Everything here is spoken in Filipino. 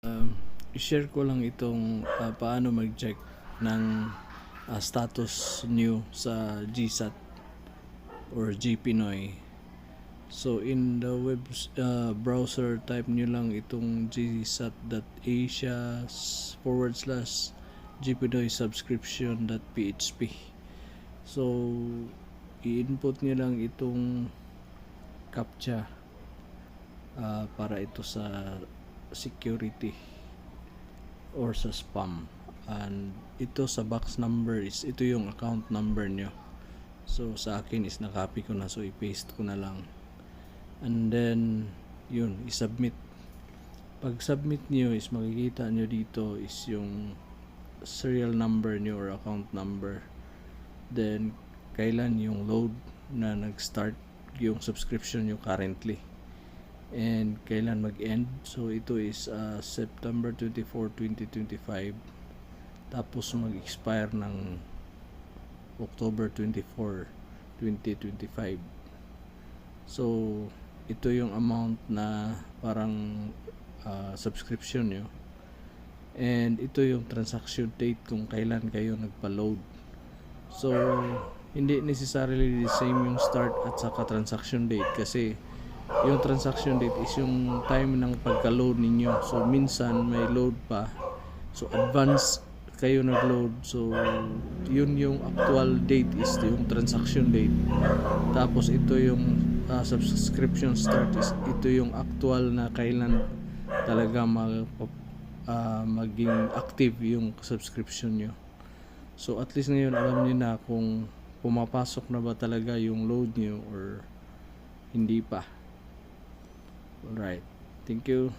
Um, i-share ko lang itong ah, paano mag-check ng ah, status nyo sa GSAT or GPinoy. So in the web ah, browser type nyo lang itong gsat.asia forward slash gpinoy subscription.php. So i-input nyo lang itong captcha ah, para ito sa security or sa spam. And ito sa box number is ito yung account number nyo. So sa akin is nakopy ko na. So i-paste ko na lang. And then yun i-submit. Pag submit nyo is makikita nyo dito is yung serial number nyo or account number. Then kailan yung load na nag-start yung subscription nyo currently and kailan mag-end. So ito is uh, September 24, 2025. Tapos mag-expire ng October 24, 2025. So ito yung amount na parang uh, subscription nyo. And ito yung transaction date kung kailan kayo nagpa-load. So hindi necessarily the same yung start at saka transaction date kasi yung transaction date is yung time ng pagka-load ninyo. So minsan may load pa. So advance kayo nag-load. So yun yung actual date is yung transaction date. Tapos ito yung ah, subscription start is ito yung actual na kailan talaga mag ah, maging active yung subscription nyo. So at least ngayon alam niyo na kung pumapasok na ba talaga yung load nyo or hindi pa. Alright. Thank you.